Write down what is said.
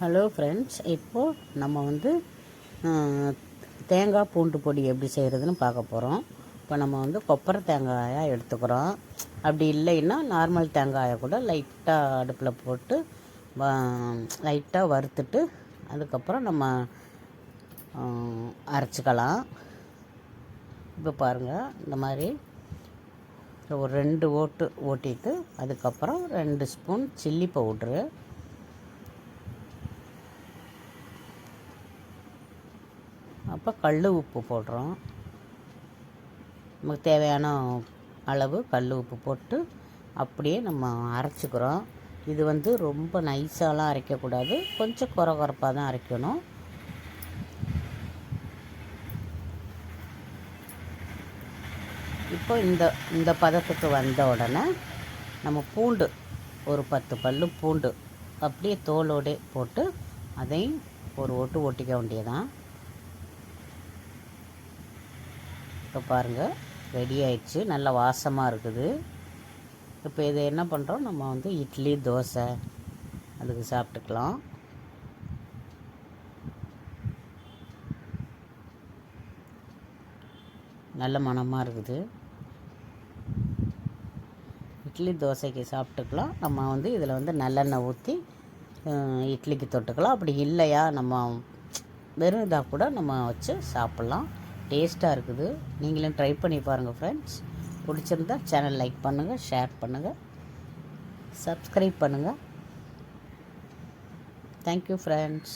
Hello friends இப்போது நம்ம வந்து தேங்காய் பூண்டு பொடி எப்படி செய்கிறதுன்னு பார்க்க போகிறோம் இப்போ நம்ம வந்து கொப்பரை தேங்காயாக எடுத்துக்கிறோம். அப்படி இல்லைன்னா நார்மல் தேங்காயை கூட லைட்டாக அடுப்பில் போட்டு லைட்டாக வறுத்துட்டு அதுக்கப்புறம் நம்ம அரைச்சிக்கலாம். இப்போ பாருங்கள் இந்த மாதிரி ஒரு ரெண்டு ஓட்டு ஓட்டிட்டு அதுக்கப்புறம் ரெண்டு ஸ்பூன் சில்லி பவுட்ரு. அப்போ கல் உப்பு போடுறோம். நமக்கு தேவையான அளவு கல் உப்பு போட்டு அப்படியே நம்ம அரைச்சிக்கிறோம். இது வந்து ரொம்ப நைஸாலாம் அரைக்கக்கூடாது. கொஞ்சம் குறை குறைப்பாக தான் அரைக்கணும். இப்போ இந்த இந்த பதத்துக்கு வந்த உடனே நம்ம பூண்டு ஒரு பத்து பல்லு பூண்டு அப்படியே தோலோடே போட்டு அதையும் ஒரு ஓட்டு ஒட்டிக்க வேண்டியதான் இப்போ பாருங்கள் ரெடி ஆயிடுச்சு. நல்லா வாசமாக இருக்குது. இப்போ இதை என்ன பண்ணுறோம் நம்ம வந்து இட்லி தோசை அதுக்கு சாப்பிட்டுக்கலாம். நல்ல மணமாக இருக்குது. இட்லி தோசைக்கு சாப்பிட்டுக்கலாம். நம்ம வந்து இதில் வந்து நல்லெண்ணெய் ஊற்றி இட்லிக்கு தொட்டுக்கலாம். அப்படி இல்லையா நம்ம வெறும் இதாக கூட நம்ம வச்சு சாப்பிட்லாம். டேஸ்ட்டாக இருக்குது. நீங்களும் ட்ரை பண்ணி பாருங்கள் ஃப்ரெண்ட்ஸ் பிடிச்சிருந்தா சேனல் லைக் பண்ணுங்கள் ஷேர் பண்ணுங்கள் சப்ஸ்கிரைப் பண்ணுங்கள் தேங்க்யூ ஃப்ரெண்ட்ஸ்